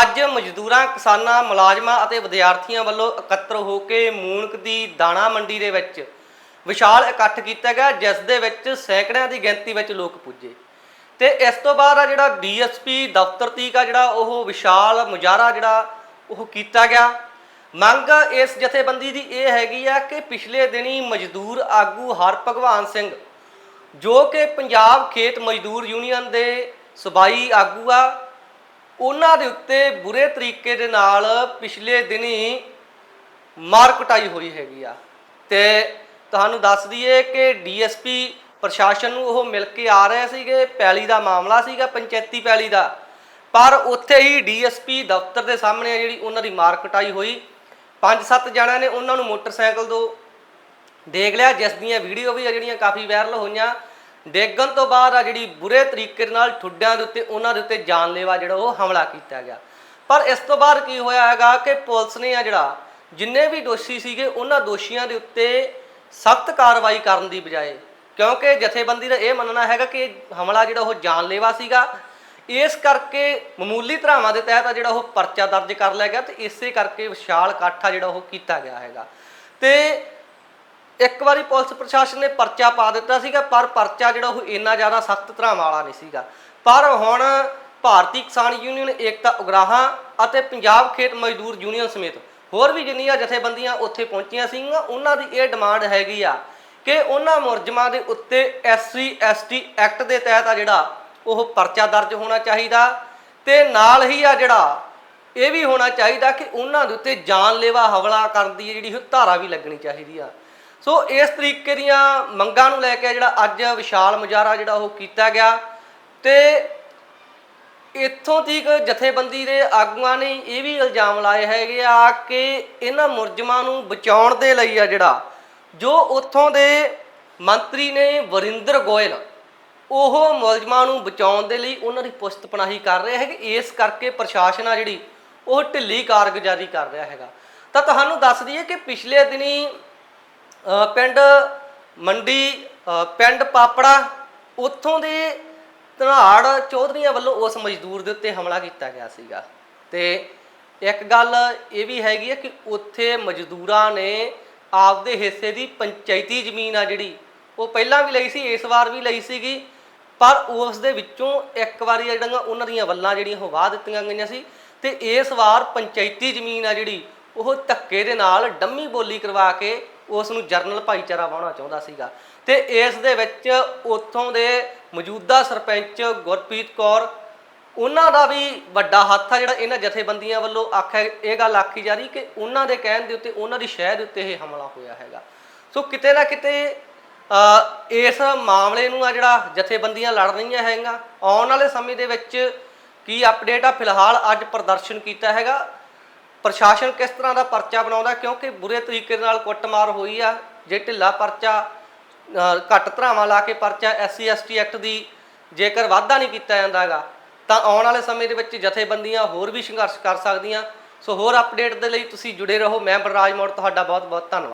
ਅੱਜ ਮਜ਼ਦੂਰਾਂ, ਕਿਸਾਨਾਂ, ਮੁਲਾਜ਼ਮਾਂ ਅਤੇ ਵਿਦਿਆਰਥੀਆਂ ਵੱਲੋਂ ਇਕੱਤਰ ਹੋ ਕੇ ਮੂਨਕ ਦੀ ਦਾਣਾ ਮੰਡੀ ਦੇ ਵਿੱਚ ਵਿਸ਼ਾਲ ਇਕੱਠ ਕੀਤਾ ਗਿਆ, ਜਿਸ ਦੇ ਵਿੱਚ ਸੈਂਕੜਿਆਂ ਦੀ ਗਿਣਤੀ ਵਿੱਚ ਲੋਕ ਪੁੱਜੇ। ਤੇ ਇਸ ਤੋਂ ਬਾਅਦ ਆ ਜਿਹੜਾ ਡੀਐਸਪੀ ਦਫ਼ਤਰ ਤੀਕ ਆ ਜਿਹੜਾ ਉਹ ਵਿਸ਼ਾਲ ਮੁਜ਼ਾਹਰਾ ਜਿਹੜਾ ਉਹ ਕੀਤਾ ਗਿਆ। ਮੰਗ ਇਸ ਜਥੇਬੰਦੀ ਦੀ ਇਹ ਹੈਗੀ ਆ ਕਿ ਪਿਛਲੇ ਦਿਨੀ ਮਜ਼ਦੂਰ ਆਗੂ ਹਰ ਭਗਵਾਨ ਸਿੰਘ, ਜੋ ਕਿ ਪੰਜਾਬ ਖੇਤ ਮਜ਼ਦੂਰ ਯੂਨੀਅਨ ਦੇ ਸਬਾਈ ਆਗੂ ਆ ਉਹਨਾਂ ਦੇ ਉੱਤੇ ਬੁਰੇ ਤਰੀਕੇ ਦੇ ਨਾਲ ਪਿਛਲੇ ਦਿਨੀ ਮਾਰ ਕੁਟਾਈ ਹੋਈ ਹੈਗੀ ਆ। ਤੇ ਤੁਹਾਨੂੰ ਦੱਸ ਦਈਏ ਕਿ ਡੀਐਸਪੀ ਪ੍ਰਸ਼ਾਸਨ ਨੂੰ ਉਹ ਮਿਲ ਕੇ ਆ ਰਹੇ ਸੀਗੇ, ਪੈਲੀ ਦਾ ਮਾਮਲਾ ਸੀਗਾ, ਪੰਚਾਇਤੀ ਪੈਲੀ ਦਾ। ਪਰ ਉੱਥੇ ਹੀ ਡੀਐਸਪੀ ਦਫ਼ਤਰ ਦੇ ਸਾਹਮਣੇ ਆ ਜਿਹੜੀ ਉਹਨਾਂ ਦੀ ਮਾਰ ਕੁਟਾਈ ਹੋਈ। ਪੰਜ ਸੱਤ ਜਣਿਆਂ ਨੇ ਉਹਨਾਂ ਨੂੰ ਮੋਟਰਸਾਈਕਲ ਤੋਂ ਦੇਖ ਲਿਆ। ਜਿਸ ਦੀਆਂ ਵੀਡੀਓ ਵੀ ਆ ਜਿਹੜੀਆਂ ਕਾਫੀ ਵਾਇਰਲ ਹੋਈਆਂ। ਡੇਗਣ ਤੋਂ ਬਾਅਦ ਆ ਜਿਹੜੀ ਬੁਰੇ ਤਰੀਕੇ ਨਾਲ ਠੁੱਡਿਆਂ ਦੇ ਉੱਤੇ, ਉਹਨਾਂ ਦੇ ਉੱਤੇ ਜਾਨਲੇਵਾ ਜਿਹੜਾ ਉਹ ਹਮਲਾ ਕੀਤਾ ਗਿਆ। ਪਰ ਇਸ ਤੋਂ ਬਾਅਦ ਕੀ ਹੋਇਆ ਹੈਗਾ ਕਿ ਪੁਲਿਸ ਨੇ ਆ ਜਿਹੜਾ ਜਿੰਨੇ ਵੀ ਦੋਸ਼ੀ ਸੀਗੇ, ਉਹਨਾਂ ਦੋਸ਼ੀਆਂ ਦੇ ਉੱਤੇ ਸਖਤ ਕਾਰਵਾਈ ਕਰਨ ਦੀ ਬਜਾਏ, ਕਿਉਂਕਿ ਜਥੇਬੰਦੀ ਦਾ ਇਹ ਮੰਨਣਾ ਹੈਗਾ ਕਿ ਇਹ ਹਮਲਾ ਜਿਹੜਾ ਉਹ ਜਾਨਲੇਵਾ ਸੀਗਾ। ਇਸ ਕਰਕੇ ਮਾਮੂਲੀ ਧਰਾਵਾਂ ਦੇ ਤਹਿਤ ਆ ਜਿਹੜਾ ਉਹ ਪਰਚਾ ਦਰਜ ਕਰ ਲਿਆ ਗਿਆ ਤੇ ਇਸੇ ਕਰਕੇ ਵਿਸ਼ਾਲ ਇਕੱਠ ਆ ਜਿਹੜਾ ਉਹ ਕੀਤਾ ਗਿਆ ਹੈਗਾ। ਤੇ ਇੱਕ ਵਾਰੀ ਪੁਲਿਸ ਪ੍ਰਸ਼ਾਸਨ ਨੇ ਪਰਚਾ ਪਾ ਦਿੱਤਾ ਸੀਗਾ, ਪਰ ਪਰਚਾ ਜਿਹੜਾ ਉਹ ਇੰਨਾ ਜ਼ਿਆਦਾ ਸਖਤ ਤਰ੍ਹਾਂ ਵਾਲਾ ਨਹੀਂ ਸੀਗਾ। ਪਰ ਹੁਣ ਭਾਰਤੀ ਕਿਸਾਨ ਯੂਨੀਅਨ, ਏਕਤਾ ਉਗਰਾਹਾਂ ਅਤੇ ਪੰਜਾਬ ਖੇਤ ਮਜ਼ਦੂਰ ਯੂਨੀਅਨ ਸਮੇਤ ਹੋਰ ਵੀ ਜਿੰਨੀਆਂ ਜਥੇਬੰਦੀਆਂ ਉੱਥੇ ਪਹੁੰਚੀਆਂ ਸੀਗੀਆਂ, ਉਹਨਾਂ ਦੀ ਇਹ ਡਿਮਾਂਡ ਹੈਗੀ ਆ ਕਿ ਉਹਨਾਂ ਮੁਰਜਮਾਂ ਦੇ ਉੱਤੇ ਐਸਸੀ ਐਸਟੀ ਐਕਟ ਦੇ ਤਹਿਤ ਆ ਜਿਹੜਾ ਉਹ ਪਰਚਾ ਦਰਜ ਹੋਣਾ ਚਾਹੀਦਾ ਤੇ ਨਾਲ ਹੀ ਆ ਜਿਹੜਾ ਇਹ ਵੀ ਹੋਣਾ ਚਾਹੀਦਾ ਕਿ ਉਹਨਾਂ ਦੇ ਉੱਤੇ ਜਾਨਲੇਵਾ ਹਮਲਾ ਕਰਨ ਦੀ ਜਿਹੜੀ ਧਾਰਾ ਵੀ ਲੱਗਣੀ ਚਾਹੀਦੀ ਆ। ਸੋ ਇਸ ਤਰੀਕੇ ਦੀਆਂ ਮੰਗਾਂ ਨੂੰ ਲੈ ਕੇ ਜਿਹੜਾ ਅੱਜ ਵਿਸ਼ਾਲ ਮੁਜ਼ਾਹਰਾ ਜਿਹੜਾ ਉਹ ਕੀਤਾ ਗਿਆ ਤੇ ਇੱਥੋਂ ਤੀਕ ਜਥੇਬੰਦੀ ਦੇ ਆਗੂਆਂ ਨੇ ਇਹ ਵੀ ਇਲਜ਼ਾਮ ਲਾਏ ਹੈਗੇ ਆ ਕਿ ਇਹਨਾਂ ਮੁਰਜਮਾਂ ਨੂੰ ਬਚਾਉਣ ਦੇ ਲਈ ਆ ਜਿਹੜਾ, ਜੋ ਉੱਥੋਂ ਦੇ ਮੰਤਰੀ ਨੇ ਵਰਿੰਦਰ ਗੋਇਲ, ਉਹ ਮੁਲਜ਼ਮਾਂ ਨੂੰ ਬਚਾਉਣ ਦੇ ਲਈ ਉਹਨਾਂ ਦੀ ਪੁਸਤ ਪਨਾਹੀ ਕਰ ਰਿਹਾ ਹੈ ਕਿ ਇਸ ਕਰਕੇ ਪ੍ਰਸ਼ਾਸਨ ਆ ਜਿਹੜੀ ਉਹ ਢਿੱਲੀ ਕਾਰਗੁਜ਼ਾਰੀ ਕਰ ਰਿਹਾ ਹੈਗਾ। ਤਾਂ ਤੁਹਾਨੂੰ ਦੱਸ ਦਈਏ ਕਿ ਪਿਛਲੇ ਦਿਨੀ ਪਿੰਡ ਮੰਡੀ ਪਿੰਡ ਪਾਪੜਾ, ਉੱਥੋਂ ਦੇ ਧਨਾੜ ਚੌਧਰੀਆਂ ਵੱਲੋਂ ਉਸ ਮਜ਼ਦੂਰ ਦੇ ਉੱਤੇ ਹਮਲਾ ਕੀਤਾ ਗਿਆ ਸੀਗਾ। ਤੇ ਇੱਕ ਗੱਲ ਇਹ ਵੀ ਹੈਗੀ ਹੈ ਕਿ ਉੱਥੇ ਮਜ਼ਦੂਰਾਂ ਨੇ ਆਪਦੇ ਹਿੱਸੇ ਦੀ ਪੰਚਾਇਤੀ ਜ਼ਮੀਨ ਆ ਜਿਹੜੀ, ਉਹ ਪਹਿਲਾਂ ਵੀ ਲਈ ਸੀ, ਇਸ ਵਾਰ ਵੀ ਲਈ ਸੀਗੀ, ਪਰ ਉਸ ਦੇ ਵਿੱਚੋਂ ਇੱਕ ਵਾਰੀ ਆ ਜਿਹੜੀਆਂ ਉਹਨਾਂ ਦੀਆਂ ਵੱਲਾਂ ਜਿਹੜੀਆਂ ਉਹ ਵਾਹ ਦਿੱਤੀਆਂ ਗਈਆਂ ਸੀ, ਤੇ ਇਸ ਵਾਰ ਪੰਚਾਇਤੀ ਜ਼ਮੀਨ ਆ ਜਿਹੜੀ, ਉਹ ਧੱਕੇ ਦੇ ਨਾਲ ਡੰਮੀ ਬੋਲੀ ਕਰਵਾ ਕੇ ਉਸ ਨੂੰ ਜਰਨਲ ਭਾਈਚਾਰਾ ਵਾਉਣਾ ਚਾਹੁੰਦਾ ਸੀਗਾ। ਤੇ ਇਸ ਦੇ ਵਿੱਚ ਉੱਥੋਂ ਦੇ ਮੌਜੂਦਾ ਸਰਪੰਚ ਗੁਰਪ੍ਰੀਤ ਕੌਰ, ਉਹਨਾਂ ਦਾ ਵੀ ਵੱਡਾ ਹੱਥ ਆ ਜਿਹੜਾ ਇਹਨਾਂ ਜਥੇਬੰਦੀਆਂ ਵੱਲੋਂ ਆਖਿਆ, ਇਹ ਗੱਲ ਆਖੀ ਜਾ ਰਹੀ ਕਿ ਉਹਨਾਂ ਦੇ ਕਹਿਣ ਦੇ ਉੱਤੇ, ਉਹਨਾਂ ਦੀ ਸ਼ਹਿ ਦੇ ਉੱਤੇ ਇਹ ਹਮਲਾ ਹੋਇਆ ਹੈਗਾ। ਸੋ ਕਿਤੇ ਨਾ ਕਿਤੇ ਇਸ ਮਾਮਲੇ ਨੂੰ ਆ ਜਿਹੜਾ ਜਥੇਬੰਦੀਆਂ ਲੜ ਰਹੀਆਂ ਹੈਗੀਆਂ। ਆਉਣ ਵਾਲੇ ਸਮੇਂ ਦੇ ਵਿੱਚ ਕੀ ਅਪਡੇਟ ਆ? ਫਿਲਹਾਲ ਅੱਜ ਪ੍ਰਦਰਸ਼ਨ ਕੀਤਾ ਹੈਗਾ। ਪ੍ਰਸ਼ਾਸਨ ਕਿਸ ਤਰ੍ਹਾਂ ਦਾ ਪਰਚਾ ਬਣਾਉਂਦਾ? ਕਿਉਂਕਿ ਬੁਰੇ ਤਰੀਕੇ ਨਾਲ ਕੁੱਟਮਾਰ ਹੋਈ ਆ, ਜੇ ਢਿੱਲਾ ਪਰਚਾ ਘੱਟ ਧਰਾਵਾਂ ਲਾ ਕੇ ਪਰਚਾ ਐਸਸੀ ਐਸਟੀ ਐਕਟ ਦੀ ਜੇਕਰ ਵਾਧਾ ਨਹੀਂ ਕੀਤਾ ਜਾਂਦਾਗਾ, ਤਾਂ ਆਉਣ ਵਾਲੇ ਸਮੇਂ ਦੇ ਵਿੱਚ ਜਥੇਬੰਦੀਆਂ ਹੋਰ ਵੀ ਸੰਘਰਸ਼ ਕਰ ਸਕਦੀਆਂ। ਸੋ ਹੋਰ ਅਪਡੇਟ ਦੇ ਲਈ ਤੁਸੀਂ ਜੁੜੇ ਰਹੋ। ਮੈਂ ਬਲਰਾਜ ਮੋੜ, ਤੁਹਾਡਾ ਬਹੁਤ ਬਹੁਤ ਧੰਨਵਾਦ।